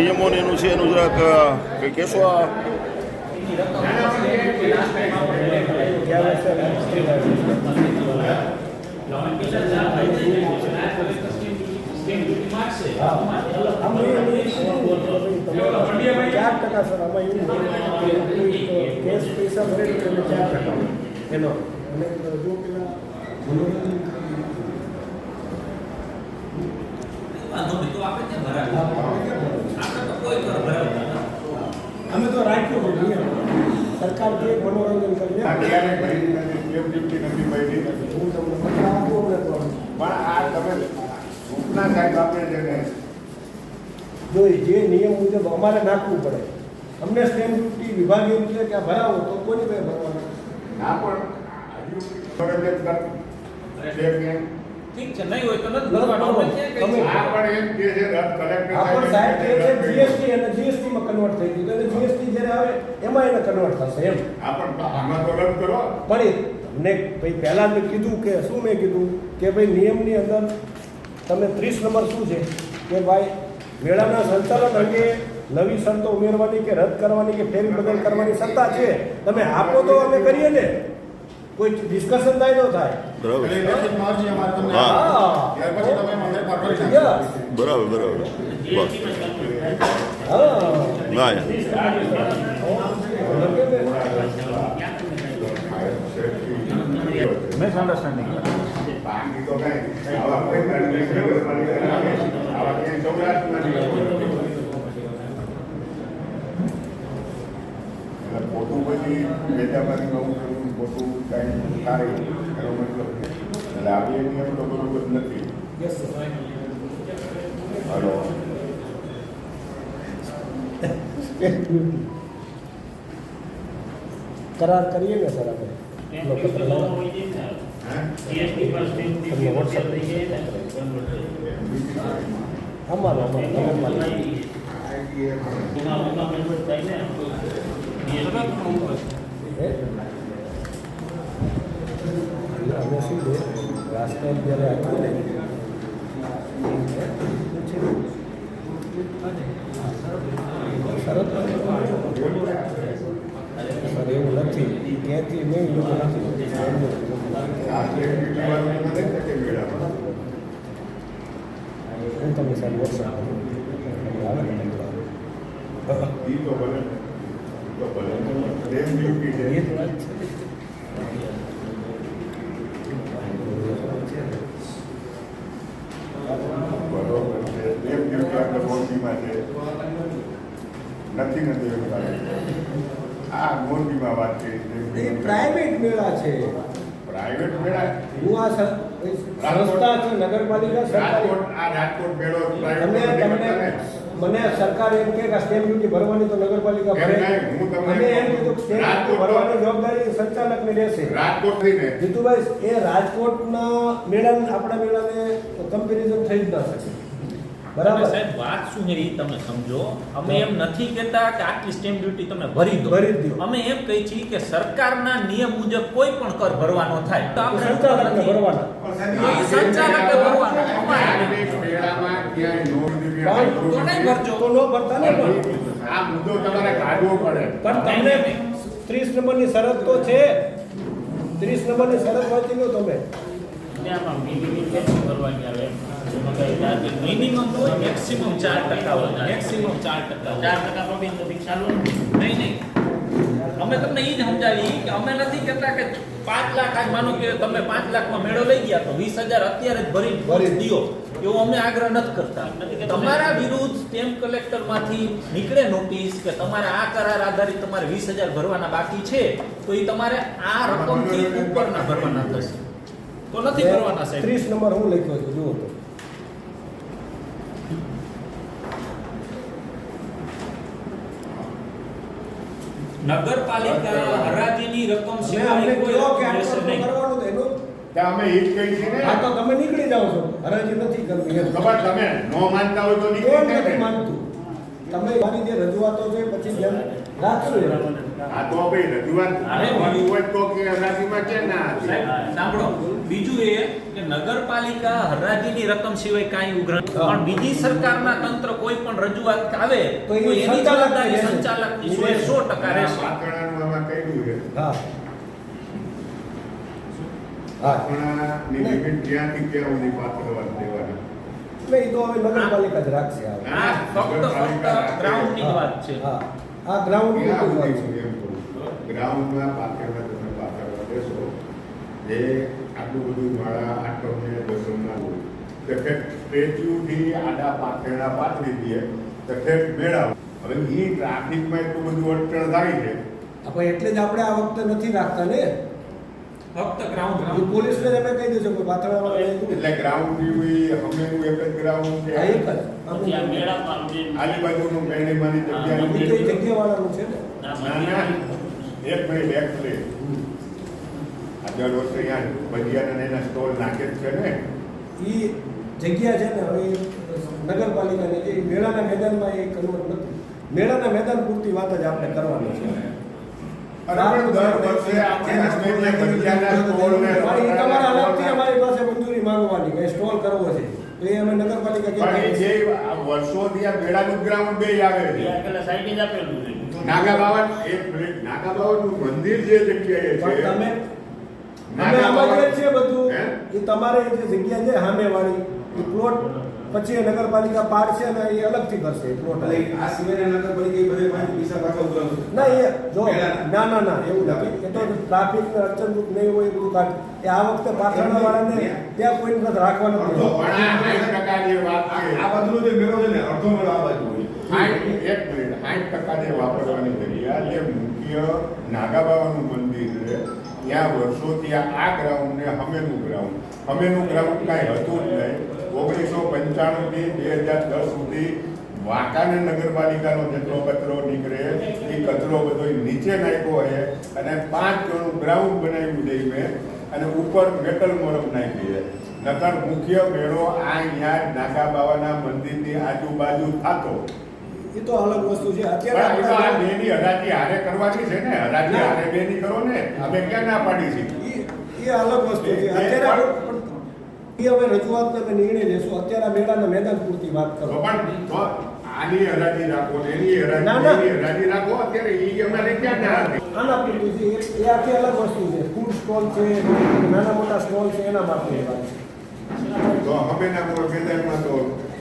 નિયમો ને એનું છે એનું જરાક અ, કંઈ કહેશો આ ચાર ટકા સર આમાં એવું હોય કે કોઈ કેસ પૈસા ભરે તો એને ચાર ટકા એનો અને જો પેલા વાંધો નહીં તો આપણે ત્યાં ભરાવીએ આપણે તો કોઈ કર ભરાવતા નથી. અમે તો રાખ્યું છે નિયમ સરકાર જે અત્યારે ભરી નથી કેમ ડ્યુટી નથી ભરી? નથી હું તમને પણ આ તમે સૂચના સાહેબ આપણે છે ને. જો જે નિયમ મુજબ અમારે નાખવું પડે અમને સ્ટેમ્પ ડ્યુટી વિભાગ એમ છે કે આ ભરાવો તો કોની પાસે ભરવાના? ના પણ ઠીક છે નહીં હોય તો નથી ભરવાનું. આપણે ક્યાં કહીએ છીએ? આ પણ એમ કે છે કલેક્ટર સાહેબ કહે જીએસટી અને જીએસટી માં કન્વર્ટ થઈ ગયું. એટલે જીએસટી આવે એમાં એને કન્વર્ટ થશે એમ. આમાં તો રદ કરો. પણ તમને ભાઈ પહેલા મેં કીધું કે શું મેં કીધું? કે ભાઈ નિયમની અંદર તમે ત્રીસ નંબર શું છે? કે ભાઈ મેળાના સંચાલન અંગે નવી શરતો ઉમેરવાની કે રદ કરવાની કે ફેરી બદલ કરવાની સત્તા છે? તમે આપો તો અમે કરીએ ને. કોઈ ડિસ્કશન થાય ન થાય. બરાબર. બરાબર હા. ના યાર બાકી તો કાંઈ આવા કોઈ આવા ક્યાંય સૌરાષ્ટ્રમાં નહીં. પછી વેચાપારીમાં હું કરું, પોતું કાંઈ થાય એનો મતલબ એટલે આ બે નિયમ તો બરોબર નથી યસ કરાર કરીએ ને સર આપણે. તમને અમારો અમે શું છે? રાજકોટ જ્યારે આપ્યું ને શરત સર એવું નથી ક્યાંથી નહીં લોકો નથી. હું તમને સાહેબ વોટ્સઅપ આવે ને તો ભલે તો ભલે પ્રેમ ડ્યુટી છે એ જ વાત છે બરોબર છે પ્રેમ ડ્યુટી આપણે મોરબીમાં છે નથી નથી એવું લાગે આ મોરબીમાં વાત કરી એ પ્રાઇવેટ મેળા છે. પ્રાઇવેટ મેળા? હું આ સંસ્થા છે નગરપાલિકા રાજકોટ આ રાજકોટ મેળો તમે પ્રાઇવેટ મને સરકાર એમ કે સ્ટેમ્પ ડ્યુટી ભરવાની તો નગરપાલિકા ભરે. અમે એમ કીધું કે સ્ટેમ્પ ડ્યુટી ભરવાની જવાબદારી સંચાલકની રહેશે. રાજકોટથી ને જીતુભાઈ એ રાજકોટના મેળા આપણા મેળાને કમ્પેરિઝન થઈ જ ના શકે. બરાબર. સાહેબ વાત શું છે એ તમે સમજો. અમે એમ નથી કહેતા કે આટલી સ્ટેમ્પ ડ્યુટી તમે ભરી દો. ભરી દો. અમે એમ કહી છીએ કે સરકારના નિયમ મુજબ કોઈ પણ કર ભરવાનો થાય તો આપણે સંચાલકને. ભરવાના એ સંચાલકે ભરવાના. પણ તો નહીં ભરજો. તો નો ભરતા ને પણ. આ મુદ્દો તમારે કાઢવો પડે. પણ તમને ત્રીસ નંબરની શરત તો છે. ત્રીસ નંબરની શરત વાંચી લો તમે. મિનિમમ હોય મેક્સિમમ ચાર ટકા હોય. મેક્સિમમ ચાર ટકા ચાર ટકા પ્રવીણ તો નહીં નહીં. અમે તમને એ જ સમજાવી કે અમે નથી કહેતા કે પાંચ લાખ આજ માનો કે તમે પાંચ લાખમાં મેળો લઈ ગયા તો વીસ હજાર અત્યારે જ ભરી ભરી. દિયો એવો અમે આગ્રહ નથી કરતા. તમારા વિરુદ્ધ સ્ટેમ્પ કલેક્ટરમાંથી નીકળે નોટિસ કે તમારે આ કરાર આધારિત તમારે વીસ હજાર ભરવાના બાકી છે તો એ તમારે આ રકમથી ઉપરના ભરવાના થશે. તો નથી ભરવાના સાહેબ. ત્રીસ નંબર હું લખ્યો છું જુઓ નગરપાલિકા હરાજીની રકમ સિવાય કોઈ આટલું નહીં. કરવાનું તો એનું કે અમે ઈ જ કહી છે ને. આ તો તમે નીકળી જાઓ છો. હરાજી નથી કરવી ખબર તમે નો માનતા હોય તો નીકળી નથી માનતું? તમે મારી જે રજૂઆતો છે પછી જેમ રાખશું. આ તો ભાઈ રજૂઆત અરે કરવાની હોય તો કે હરાજીમાં છે ના સાંભળો. બીજું એ કે નગરપાલિકા હરાજીની રકમ સિવાય કાંઈ ઉઘરાણ પણ બીજી સરકારના તંત્ર કોઈ પણ રજૂઆત આવે તો એની જવાબદારી સંચાલક સંચાલકની સો ટકા રહેશે. પાતળાનું આમાં કહ્યું છે. હા. હા. પાતળાની લિમિટ ક્યાંથી ક્યાં સુધી પાતળવા દેવાના. એટલે એ તો હવે નગરપાલિકા જ રાખશે ફક્ત ફક્ત ગ્રાઉન્ડની વાત છે. આ ગ્રાઉન્ડ. ગ્રાઉન્ડમાં પાથરવા તમે પાથરવા દેશો જે આટલું બધું માળા આટમને દસમના હોય તો કે સ્ટેચ્યુથી આડા પાથરણા પાથરી દઈએ તો ઠેક મેળાવ. હવે એ ટ્રાફિકમાં એટલું બધું અડચણ થાય છે. આપણે એટલે જ આપણે આ વખતે નથી રાખતા ને? ફક્ત ગ્રાઉન્ડ પોલીસને જ અમે કહી દઈશું કે પાથરણવાળા લઈ એટલે ગ્રાઉન્ડ જેવી હમેનું એક જ ગ્રાઉન્ડ આ એક છે જ. અમે આજુબાજુનું પહેણીમાંની એ જગ્યા જગ્યાવાળાનું છે ને? ના ના એક મિનિટ એક મિનિટ આ દર વર્ષે અહીંયા ભજીયાના એના સ્ટોલ નાખે જ છે ને? એ જગ્યા છે ને હવે નગરપાલિકાની જે મેળાના મેદાનમાં એ કન્વર્ટ નથી. મેળાના મેદાન પૂરતી વાત જ આપણે કરવાની છે. અમારી પાસે મંજૂરી માંગવાની કે સ્ટોલ કરવો છે. તો એ અમે નગરપાલિકા જે વર્ષોથી આ મેળાનું ગ્રાઉન્ડ બે આવે છે. નાગા બાવન એક મિનિટ નાગા બાવનનું મંદિર જે જગ્યાએ છે તમે અમે નાગા છે બધું એ તમારે જે જગ્યા છે સામેવાળી એ પ્લોટ પછી નગરપાલિકા પાડશે ને એ અલગથી કરશે પ્લોટ આ સિવાયના નગરપાલિકા એ બધે પાણી પૈસા પાછા ઉઘરાવશે. ના એ જો ના. ના ના એવું નથી. એ તો ટ્રાફિક અડચણરૂપ નહીં હોય એ કાઢ. એ આ વખતે પાછળના વાળાને ત્યાં કોઈ નથી રાખવાનું આ સાઠ જે મેળો છે ને અડધો મેળો આ બાજુ હોય સાઠ એક મિનિટ. સાઠ ટકા જે વાપરવાની જગ્યા. જે મુખ્ય નાગાબાવાનું મંદિર છે. ત્યાં વર્ષોથી આ ગ્રાઉન્ડને હમેનું ગ્રાઉન્ડ. હમેનું ગ્રાઉન્ડ કાંઈ હતું જ નહીં. ઓગણીસો પંચાણુંથી બે હજાર દસ સુધી વાંકાને નગરપાલિકાનો જેટલો કચરો નીકળે, એ કચરો બધો નીચે નાખ્યો છે અને પાંચ જણું ગ્રાઉન્ડ બનાવ્યું છે મેં અને ઉપર મેટલ મોરમ નાખી છે. નકર મુખ્ય મેળો આ અહીંયા નાગા બાવાના મંદિરની આજુબાજુ થતો. એ તો અલગ વસ્તુ છે. અત્યારે આ હરાજી હારે કરવાની છે ને? હરાજી હારે બેની કરો ને અમે ક્યાં ના પાડી છે? એ અલગ વસ્તુ છે. અત્યારે એ હવે રજૂઆત અમે નિર્ણય લેશું. અત્યારે મેળાના મેદાન પૂરતી વાત કરો. પણ આની હરાજી રાખો ને એની હરાજી ના, ના. રાખો અત્યારે એ અમારે ક્યાં ના હતી આના પૂરતી છે. એ- આખી અલગ વસ્તુ છે. ફૂડ સ્ટોલ છે નાના મોટા સ્ટોલ છે એના માટે વાત છે. તો અમે ના બોલ મેદાનમાં તો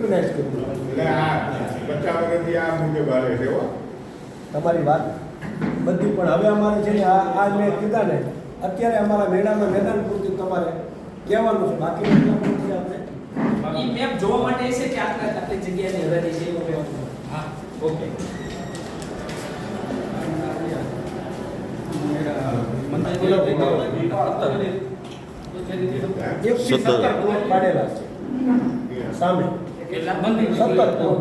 સ્ક્રુટનાઇઝ કર્યું એટલે આ પચાસ વર્ષથી આ મુદ્દે ભારે છે તમારી વાત બધી પણ હવે અમારે છે ને આ આ મેં કીધા ને અત્યારે અમારા મેળાના મેદાન પૂરતું તમારે કહેવાનું છે. બાકી આપણે? મેપ જોવા માટે છે કે આપણે આપણી જગ્યાની હરાજી છે એવું હા ઓકે. સત્તર. સત્તર. પાડેલા છે. સામે. કેટલા મંદિર સત્તર પ્લોટ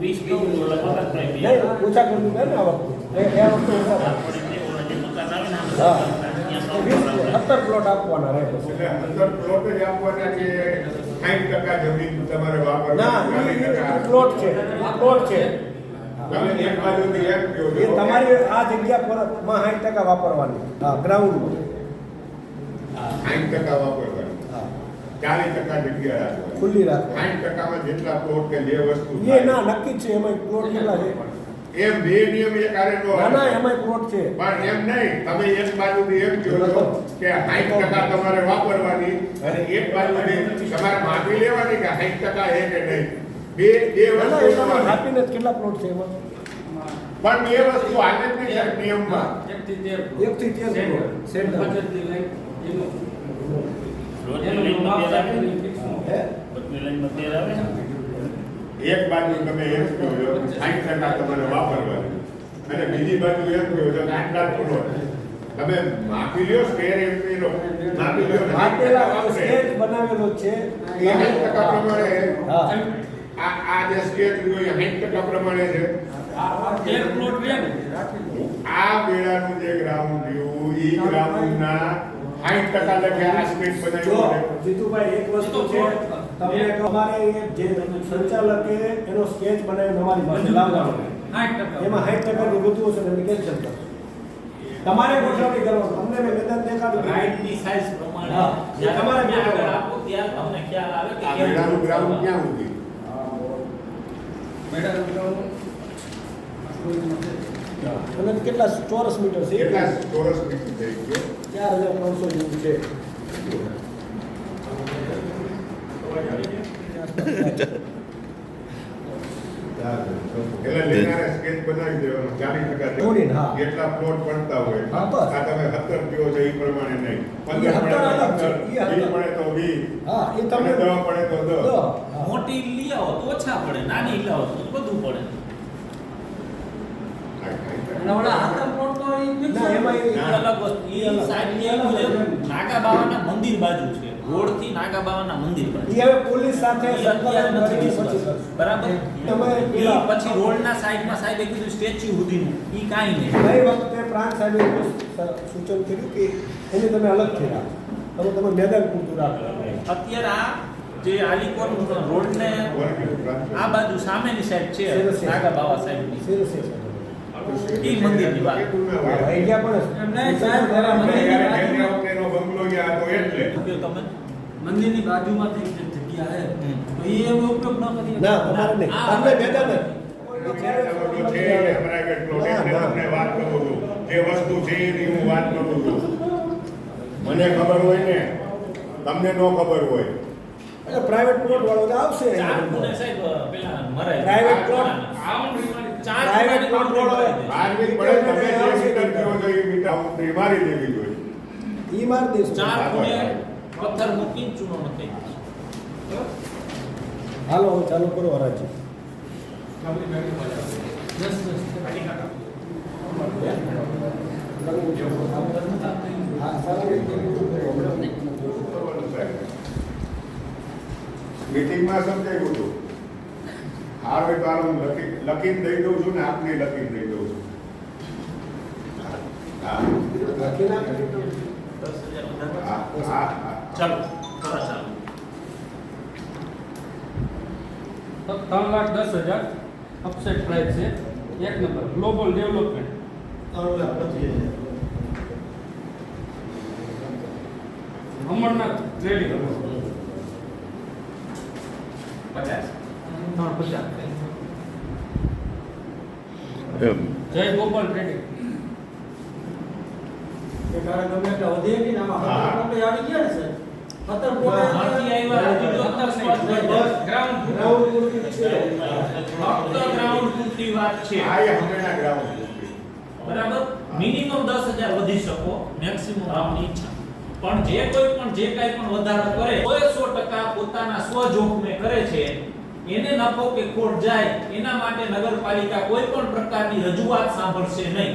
વીસ કિલો લગભગ નહીં ઓછા કર્યું ને આ વખતે એ એ વખતે ઓછા કર્યા. હા વીસ સત્તર પ્લોટ આપવાના રહે પછી એટલે અંદર પ્લોટ જ આપવાના કે સાઠ ટકા જમીન તમારે ના વાપરવાની એ- ચાલીસ એ ટકા પ્લોટ છે એ પ્લોટ છે તમે એક બાજુથી એક કહો છો. એ તમારી આ જગ્યા પરમાં સાઠ ટકા વાપરવાની હા ગ્રાઉન્ડ સાઠ ટકા વાપરવાની હા ચાલીસ ટકા જગ્યા રાખવાની. ખુલ્લી રાખવાની. સાઠ ટકામાં જેટલા પ્લોટ કે જે વસ્તુ એ ના નક્કી છે એમાં પ્લોટ કેટલા છે? એમ બે નિયમ એ કાર્ય નો ના ના એમાં એમાંય પ્લોટ છે. પણ એમ નહીં તમે એક બાજુથી એમ કહો છો કે 60% ટકા તમારે વાપરવાની અને એક બાજુથી તમારે માપી લેવાની કે 60% ટકા છે કે નહીં. બે બે વસ્તુ જોવાની. કેટલા પ્લોટ છે એમાં? પણ બે વસ્તુ હાલે જ નહીં સાહેબ નિયમમાં. એકથી તેર એકથી તેર સેન્ટર. રોજની લાઈનમાં તેર આવે ને? હે રોજની લાઈનમાં તેર આવે ને? એક બાજુ તમે એમ કહ્યો છો 60% ટકા તમારે વાપરવાની. અને બીજી બાજુ એમ કહો છો કે આટલા જ તમે માપી લ્યો સ્કેર એમ લો. માપી લ્યો. અને 60% આપેલા વાપરે. સ્કેચ બનાવેલો છે. એ 60% પ્રમાણે આ આ જે સ્કેચ રહ્યો એ 60% પ્રમાણે છે. આ વેળાનું જે ગ્રાઉન્ડ રહ્યું ઈ ગ્રાઉન્ડના 60% લખે આ સ્કેચ જો બનાવ્યો જીતુભાઈ એક વસ્તુ છે તમને તમારે જે સંચાલકે એનો સ્કેચ બનાવીને અમારી પાસે લાવવાનો ટકા. એમાં સાઠ ટકાની વધુ હશે ને એમને કેન્સલ કરશો તમારે ગોઠવણી કરવાનું. તમને મેં મેદાન દેખાડ્યું. રાઈટની સાઈઝ પ્રમાણે. તમારે તમે આગળ આપો ત્યાં તમને ખ્યાલ આવે કે આ વેળાનું ગ્રાઉન્ડ ક્યાં સુધી? અને કેટલા ચોરસ મીટર છે? કેટલા ચોરસ મીટર છે ચાર હજાર ત્રણસો જેવું છે. મોટી લઈ આવો તો ઓછા પડે નાની લાવો તો બધું પડે. મંદિર બાજુ છે. રોડથી નાગા બાવાના મંદિર બાજુ ઈ હવે પોલીસ સાથે. પછી. બરાબર? તમે ઈ પેલા- પછી રોડના સાઈડમાં સાહેબે કીધું સ્ટેચ્યુ સુધીનું. ઈ કાંઈ નહીં. ગઈ વખતે પ્રાંત સાહેબે સૂચન કર્યું કે એને તમે અલગથી રાખો તમે તમે મેદાન પૂરતું રાખો અત્યારે આ જે આલીકોટ રોડને આ બાજુ સામેની સાઈડ છે નાગા બાવા છે સાહેબ. ઈ મંદિરની વાત. ગયા પણ એમને સાહેબ, જરા મંદિરની બંગલો ગયા તો એટલે. તમે? મંદિરની બાજુમાંથી જે જગ્યા છે. તો એ એવો ઉપયોગ ન કરી ના તમારે નહીં. તમને એટલે ના, ના. તમને વાત કરું છું. જે વસ્તુ છે એની હું વાત કરું છું. મને ખબર હોય ને તમને ન ખબર હોય. એટલે પ્રાઇવેટ પ્લોટ વાળો આવશે. પ્રાઇવેટ ખૂણે સાહેબ કંટ્રોલ boundary પડે તમે જે મીટર કહો છો એ મીટર boundary મારી દેવી જોઈએ ઈ માર દેશું ચાર ખૂણે પથ્થર મૂકીને ચૂનો નખાઈ હાલો ચાલુ કરો હરાજી. મીટિંગમાં સમજાયું હતું. હાર હોય તો હું લખી લખીને દઈ દઉં છું ને આપને લખીને દઈ દઉં છું. લખી ત્રણ લાખ દસ હજાર અપસેટ પ્રાઇસ છે. એક number global development Amarnath trading પચાસ. ત્રણ પચાસ એમ. જય ગોપાલ ટ્રેડિંગ એ કારણ ગમે એટલા વધીએ નહીં ને આમાં? હા. સત્તર પોતે આવી ગયા ને સાહેબ? સત્તર પોતે ત્યાંથી આવ્યા હજી તો અત્યાર સ્પોટ પર છે. ગ્રાઉન્ડ ગ્રાઉન્ડ પૂરતી છે. ફક્ત ગ્રાઉન્ડ પૂરતી વાત છે. આ એ હમણાં ગ્રાઉન્ડ બરાબર? મિનિમમ દસ હજાર વધી શકો મેક્સિમમ આપની ઈચ્છા. પણ જે કોઈ પણ જે કાઈ પણ વધારો કરે કોઈ સો ટકા પોતાના સ્વજોખમે કરે છે એને નફો કે ખોટ જાય, એના માટે નગરપાલિકા કોઈ પણ પ્રકારની રજૂઆત સાંભળશે નહીં.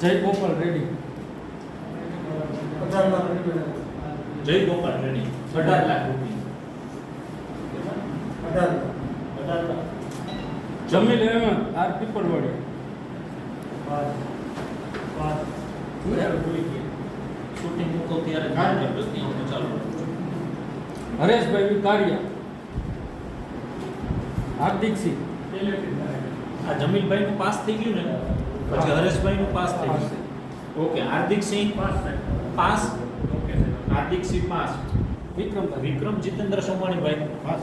જય ગોપાલ રેડી જય ગોપાલ રેડી અઢાર લાખ રૂપિયા. જમીલ અહેમદ આર પીપળવાડી શૂટિંગ મૂકો ત્યારે રાખજો ત્યાં ચાલુ. હરેશભાઈ વિકારિયા હાર્દિકસિંહ આ જમીલભાઈ નું પાસ થઈ ગયું ને? પછી હરેશભાઈ નું પાસ થઈ ગયું. Okay Hardik Singh pass. Pass okay Hardik Singh pass. Vikram Vikram Jitendra Somanibhai. Pass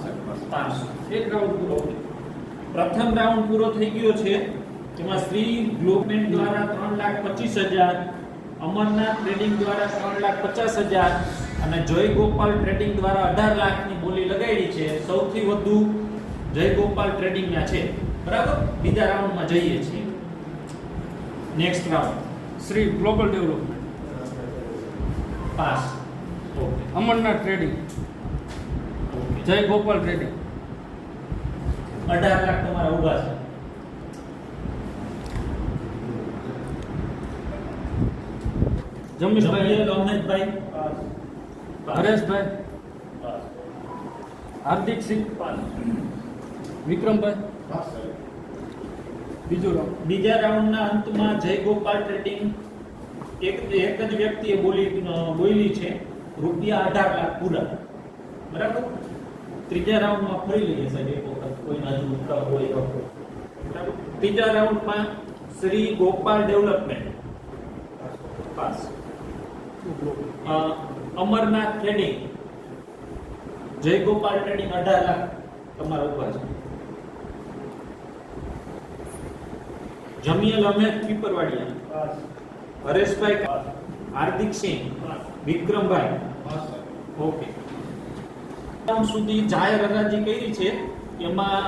pass. એક રાઉન્ડ પૂરો. પ્રથમ રાઉન્ડ પૂરો થઈ ગયો છે. એમાં શ્રી ગ્લોબમેન્ટ દ્વારા ત્રણ લાખ પચીસ હજાર અમરનાથ ટ્રેડિંગ દ્વારા ત્રણ લાખ પચાસ હજાર અને જય ગોપાલ ટ્રેડિંગ દ્વારા અઢાર લાખની બોલી લગાડી છે. સૌથી વધુ જય ગોપાલ ટ્રેડિંગના છે. બરાબર? બીજા રાઉન્ડમાં જઈએ છીએ. Next round Shri global development pass okay Amarnath trading. Jai Gopal trading. અઢાર લાખ તમારા ઊભા છે. જમીશભાઈ. અમિતભાઈ હરેશભાઈ હાર્દિક સિંહ વિક્રમભાઈ. બીજું રાઉન્ડ બીજા રાઉન્ડના અંતમાં જય ગોપાલ ટ્રેડિંગ એક એક જ વ્યક્તિએ બોલી બોલી છે. રૂપિયા અઢાર લાખ પૂરા. બરાબર? ત્રીજા રાઉન્ડમાં ફરી લઈએ સાહેબ એક વખત કોઈના ઉત્તર હોય બરાબર? ત્રીજા રાઉન્ડમાં Shri Gopal development. Pass. Amarnath trading Jaigopal trading અઢાર લાખ તમારા ઉપર છે. જમિયલ અહમેદ પીપરવાડિયા, હરેશભાઈ હાર્દિક સિંહ, વિક્રમભાઈ, ઓકે. સુધી જાહેર હરાજી કરી છે, એમાં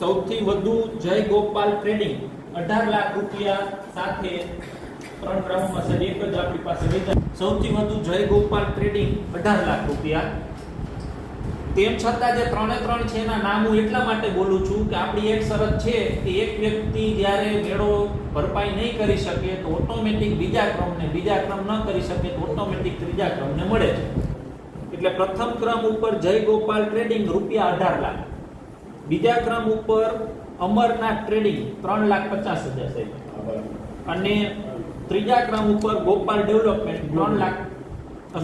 સૌથી વધુ જય ગોપાલ ટ્રેડિંગ અઢાર લાખ રૂપિયા સાથે ત્રણ ક્રમમાં સર એક જ આપણી પાસે લીધા સૌથી વધુ જય ગોપાલ ટ્રેડિંગ અઢાર લાખ રૂપિયા. તેમ છતાં જે ત્રણે ત્રણ છે એના નામ હું એટલા માટે બોલું છું કે આપણી એક શરત છે કે એક વ્યક્તિ જ્યારે મેળો ભરપાઈ નહીં કરી શકે તો ઓટોમેટિક બીજા ક્રમને, બીજા ક્રમ ન કરી શકે તો ઓટોમેટિક ત્રીજા ક્રમને મળે છે. એટલે પ્રથમ ક્રમ ઉપર જય ગોપાલ ટ્રેડિંગ રૂપિયા અઢાર લાખ. બીજા ક્રમ ઉપર અમરનાથ ટ્રેડિંગ ત્રણ લાખ પચાસ હજાર સાહેબ અને ત્રીજા ક્રમ ઉપર ગોપાલ ડેવલપમેન્ટ ત્રણ લાખ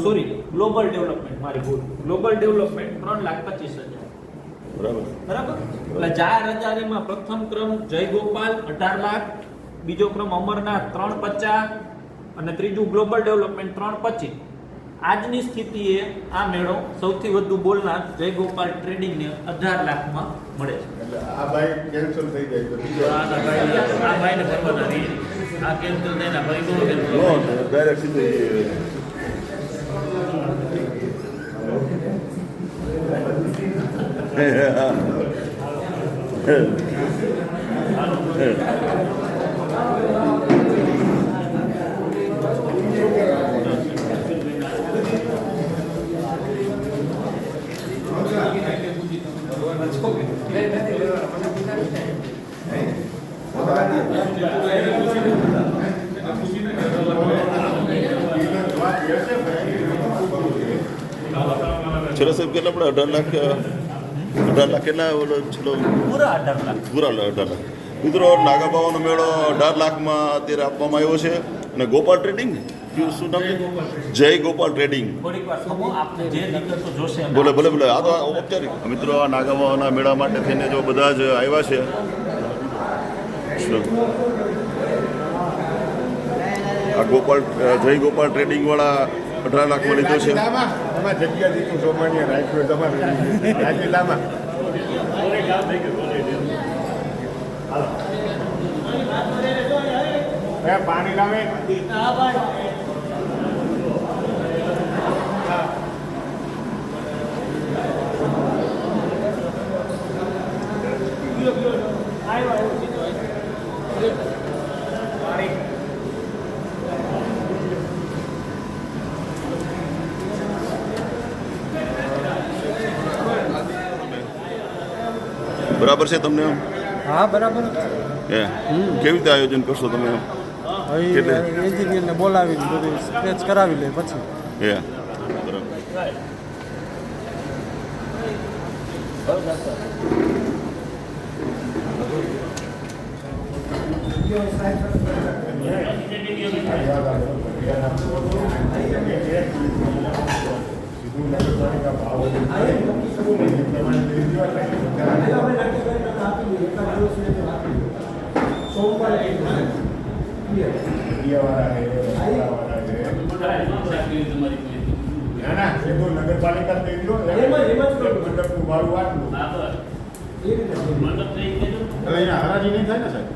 સોરી ગ્લોબલ ડેવલપમેન્ટ મારી ભૂલ. ગ્લોબલ ડેવલપમેન્ટ ત્રણ લાખ પચીસ હજાર. બરાબર. બરાબર? એટલે જાહેર હજારીમાં પ્રથમ ક્રમ જય ગોપાલ અઢાર લાખ. બીજો ક્રમ અમરનાથ ત્રણ પચાસ. અને ત્રીજું ગ્લોબલ ડેવલપમેન્ટ ત્રણ પચીસ. આજની સ્થિતિએ આ મેળો સૌથી વધુ બોલનાર જય ગોપાલ ટ્રેડિંગને અઢાર લાખમાં મળે છે. એટલે આ ભાઈ કેન્સલ થઈ જાય આ ભાઈને ભરવાના રહી આ કેન્સલ થાય ને ભાઈ નો cancel નો થાય. ડાયરેક્ટ સીધું જવાબ લેશે ભાઈ છેલ્લા સાહેબ કેટલા પડે અઢાર લાખ અઢાર લાખ કેટલા ઓલો છેલ્લો? પૂરા અઢાર લાખ. પૂરા અઢાર લાખ. મિત્રો નાગાબાવાનો મેળો અઢાર લાખમાં અત્યારે આપવામાં આવ્યો છે. અને ગોપાલ ટ્રેડિંગ? શું નામ જય ગોપાલ ટ્રેડિંગ. બોલે ભલે ભલે આ તો ઔપચારિક મિત્રો આ નાગાબાવાના મેળા માટે થઈને જો બધા જ આવ્યા છે. આ ગોપાલ જય ગોપાલ ટ્રેડિંગ વાળા અઢાર લાખમાં લીધો છે. પાણી તમારે જગ્યા દીધું સોમાન્ય રાખ્યું તમારે રાજ્યલામાં એ પાણી લાવે બરાબર છે તમને? હા બરાબર. એ. કેવી રીતે આયોજન કરશો તમે? એન્જિનિયરને બોલાવીને બધું સ્ક્રેચ કરાવી લે પછી. એ. બરાબર સીધું નગરપાલિકા ભાવ મીડિયાવાળા છે, રસ્તાવાળા છે. ના ના સીધું નગરપાલિકા થઈ ગયો એમ જ- એમ જ કરું. મંડપનું ભાડું આટલું હા, બસ. મંડપ થઈ ગયું અહીંયા હરાજી નહીં થાય ને સાહેબ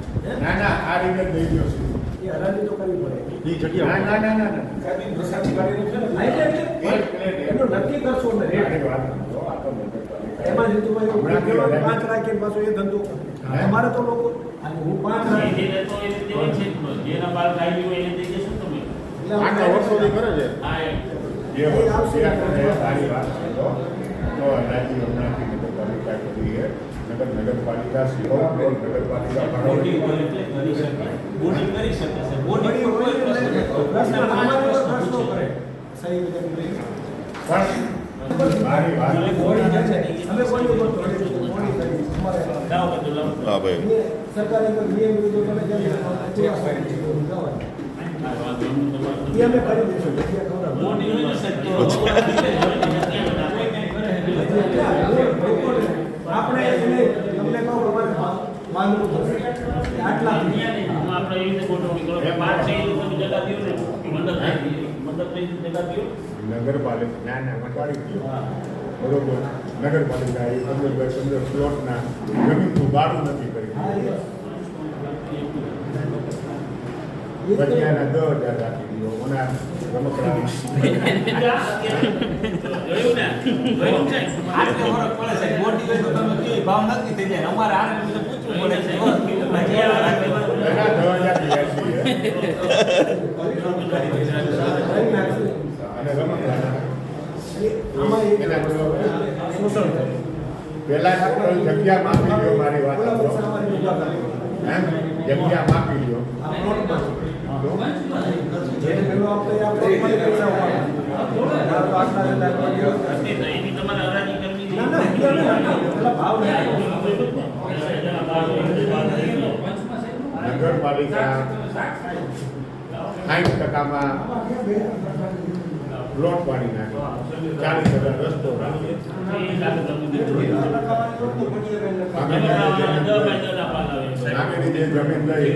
ના ના આ રીતે દઈ દો એ હરાજી તો કરવી પડે એ જગ્યા ના ના ના ના ના હા, એટલે- એટલે એક પ્લેટ એનું નક્કી કરશો ને. નગરપાલિકા. એમાં જીતુભાઈ પાંચ રાખીને પાછું એ ધંધો અમારે તો લોકો હું પાંચ રાખી. જેના બાળક આવી હોય એને દઈ દેશો તમે. આટલા વર્ષોથી કરે છે? જે વસ્તુ સારી વાત છે તો હરાજી હમણાંથી નગરપાલિકા કરી નગર નગરપાલિકા સીધો નગરપાલિકા બોડી ભાડો હોય કરી શકે બોર્ડિંગ કરી શકે છે. અમારે પ્રશ્ન પ્રશ્નો કરે. સહી રીતે હા ભાઈ દીધો, એ. આપણે તમને કહું માનવું આટલા આપણે એવી રીતે ગોઠવણી કરો પાંચ જગ્યા એ તમે જગા દો ને મદદ દો નગરપાલિકા. ના ના મટાડી દો બરોબર. નગરપાલિકા એ પંદર બાય પંદર પ્લોટના જમીનનું ભાડું નથી કરી બચિયાના દસ હજાર રાખી દો મને રમકડા. ભાવ નક્કી થઈ જાય. અમારે આને પૂછવું પડે છે. ટોટલ જગ્યા માપી લ્યો મારી વાત? જગ્યા માપી પેલો. પેલા નહીં. નગરપાલિકા સાઠ ટકામાં લોટ પાડી નાખે. ચાલીસ હજાર રસ્તો સામેની જે જમીન લઈ.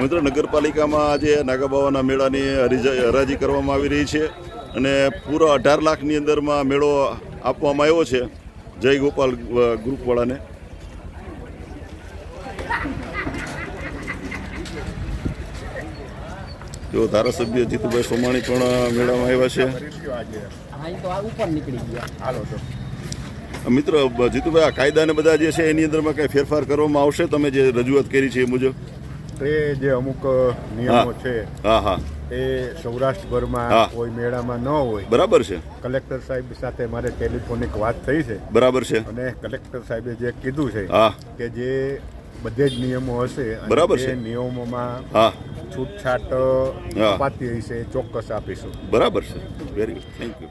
મિત્રો, નગરપાલિકામાં આજે નાગાબાવાના મેળાની હરાજી કરવામાં આવી રહી છે અને પૂરા અઢાર લાખની અંદરમાં મેળો આપવામાં આવ્યો છે. જય ગોપાલ ગ્રુપવાળાને. જો ધારાસભ્ય જીતુભાઈ સોમાણી પણ મેળામાં આવ્યા છે. હાલો તો મિત્રો જીતુભાઈ આ કાયદાને બધા જે છે એની અંદરમાં કંઈ ફેરફાર કરવામાં આવશે? તમે જે રજૂઆત કરી છે એ મુજબ? એ જે અમુક નિયમો છે હા હા. એ સૌરાષ્ટ્રભરમાં. કોઈ મેળામાં ન હોય. બરાબર છે. કલેક્ટર સાહેબ સાથે મારે ટેલિફોનિક વાત થઈ છે. બરાબર છે. અને કલેક્ટર સાહેબે જે કીધું છે હા. કે જે બધે જ નિયમો હશે બરાબર છે. નિયમોમાં હા. છૂટછાટ. અપાતી હશે ચોક્કસ આપીશું. બરાબર છે. Very good thank you